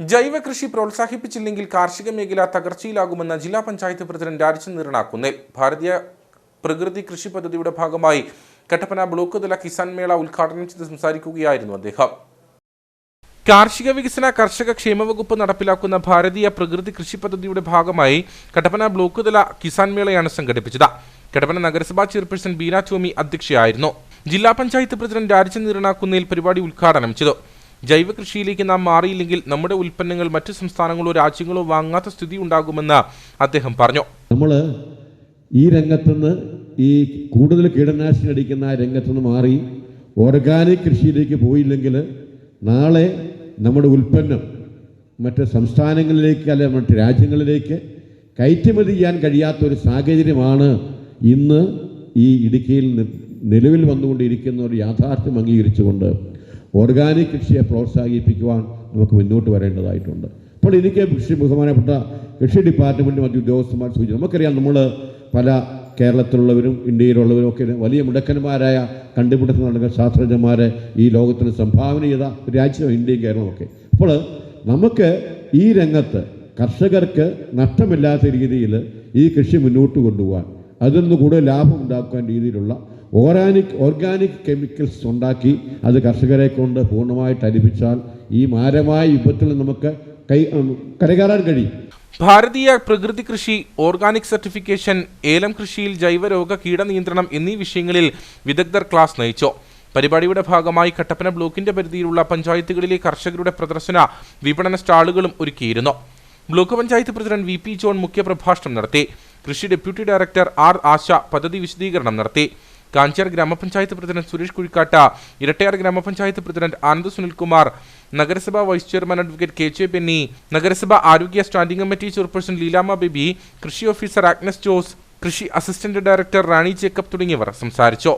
ജൈവ കൃഷി പ്രോത്സാഹിപ്പിച്ചില്ലെങ്കിൽ കാർഷിക മേഖല തകർച്ചയിലാകുമെന്ന് ജില്ലാ പഞ്ചായത്ത് പ്രസിഡന്റ് രാജൻ നീറണാക്കുന്നിൽ ഭാരതീയ പ്രകൃതി കൃഷി പദ്ധതിയുടെ ഭാഗമായി കട്ടപ്പന ബ്ലോക്ക് തല കിസാൻ മേള ഉദ്ഘാടനം ചെയ്ത് സംസാരിക്കുകയായിരുന്നു അദ്ദേഹം. കാർഷിക വികസന കർഷക ക്ഷേമ വകുപ്പ് നടപ്പിലാക്കുന്ന ഭാരതീയ പ്രകൃതി കൃഷി പദ്ധതിയുടെ ഭാഗമായി കട്ടപ്പന ബ്ലോക്ക് തല കിസാൻ മേളയാണ് സംഘടിപ്പിച്ചത്. കട്ടപ്പന നഗരസഭാ ചെയർപേഴ്സൺ ബീന ചോമി അധ്യക്ഷയായിരുന്നു. ജില്ലാ പഞ്ചായത്ത് പ്രസിഡന്റ് രാജൻ നീറണാക്കുന്നേൽ പരിപാടി ഉദ്ഘാടനം ചെയ്തു. ജൈവ കൃഷിയിലേക്ക് നാം മാറിയില്ലെങ്കിൽ നമ്മുടെ ഉൽപ്പന്നങ്ങൾ മറ്റു സംസ്ഥാനങ്ങളോ രാജ്യങ്ങളോ വാങ്ങാത്ത സ്ഥിതി ഉണ്ടാകുമെന്ന് അദ്ദേഹം പറഞ്ഞു. നമ്മൾ ഈ രംഗത്തുനിന്ന് ഈ കൂടുതൽ കീടനാശിനി അടിക്കുന്ന രംഗത്തുനിന്ന് മാറി ഓർഗാനിക് കൃഷിയിലേക്ക് പോയില്ലെങ്കിൽ നാളെ നമ്മുടെ ഉൽപ്പന്നം മറ്റ് സംസ്ഥാനങ്ങളിലേക്ക് അല്ലെ മറ്റ് രാജ്യങ്ങളിലേക്ക് കയറ്റുമതി ചെയ്യാൻ കഴിയാത്ത ഒരു സാഹചര്യമാണ് ഇന്ന് ഈ ഇടുക്കിയിൽ നിലവിൽ വന്നുകൊണ്ടിരിക്കുന്ന ഒരു യാഥാർത്ഥ്യം അംഗീകരിച്ചുകൊണ്ട് ഓർഗാനിക് കൃഷിയെ പ്രോത്സാഹിപ്പിക്കുവാൻ നമുക്ക് മുന്നോട്ട് വരേണ്ടതായിട്ടുണ്ട്. അപ്പോൾ എനിക്ക് കൃഷി ബഹുമാനപ്പെട്ട കൃഷി ഡിപ്പാർട്ട്മെന്റ് മറ്റു ഉദ്യോഗസ്ഥന്മാർ സൂചിച്ചു നമുക്കറിയാം നമ്മൾ പല കേരളത്തിലുള്ളവരും ഇന്ത്യയിലുള്ളവരും ഒക്കെ വലിയ മുടക്കന്മാരായ കണ്ടുപിടുത്തം നടക്കുന്ന ശാസ്ത്രജ്ഞന്മാരെ ഈ ലോകത്തിന് സംഭാവന ചെയ്ത രാജ്യം ഇന്ത്യയും കേരളവും ഒക്കെ. അപ്പോൾ നമുക്ക് ഈ രംഗത്ത് കർഷകർക്ക് നഷ്ടമില്ലാത്ത രീതിയിൽ ഈ കൃഷി മുന്നോട്ട് കൊണ്ടുപോകാൻ അതിൽ നിന്ന് കൂടുതൽ ലാഭം ഉണ്ടാക്കാൻ രീതിയിലുള്ള ഓർഗാനിക് ഓർഗാനിക് കെമിക്കൽസ് ഉണ്ടാക്കി അത് കർഷകരെ കൊണ്ട് പൂർണമായിട്ട് അരിപ്പിച്ചാൽ ഈ മാരമായ യുദ്ധത്തിൽ നമുക്ക് കൈ കരകയറാൻ കഴിയും. ഭാരതീയ പ്രകൃതി കൃഷി ഓർഗാനിക് സർട്ടിഫിക്കേഷൻ ഏലം കൃഷിയിൽ ജൈവരോഗ കീടനിയന്ത്രണം എന്നീ വിഷയങ്ങളിൽ വിദഗ്ധർ ക്ലാസ് നയിച്ചു. പരിപാടിയുടെ ഭാഗമായി കട്ടപ്പന ബ്ലോക്കിന്റെ പരിധിയിലുള്ള പഞ്ചായത്തുകളിലെ കർഷകരുടെ പ്രദർശന വിപണന സ്റ്റാളുകളും ഒരുക്കിയിരുന്നു. Block panchayat president V P John മുഖ്യപ്രഭാഷണം നടത്തി. കൃഷി ഡെപ്യൂട്ടി ഡയറക്ടർ ആർ ആശ പദ്ധതി വിശദീകരണം നടത്തി. കാഞ്ചാർ ഗ്രാമപഞ്ചായത്ത് പ്രസിഡന്റ് സുരേഷ് കുഴിക്കാട്ട ഇരട്ടയാർ ഗ്രാമപഞ്ചായത്ത് പ്രസിഡന്റ് ആനന്ദ് സുനിൽകുമാർ നഗരസഭാ vice chairman advocate K J Benny നഗരസഭാ ആരോഗ്യ standing committee chairperson Leelamma Baby കൃഷി ഓഫീസർ ആഗ്നസ് ജോസ് കൃഷി അസിസ്റ്റന്റ് ഡയറക്ടർ റാണി ജേക്കബ് തുടങ്ങിയവർ സംസാരിച്ചു.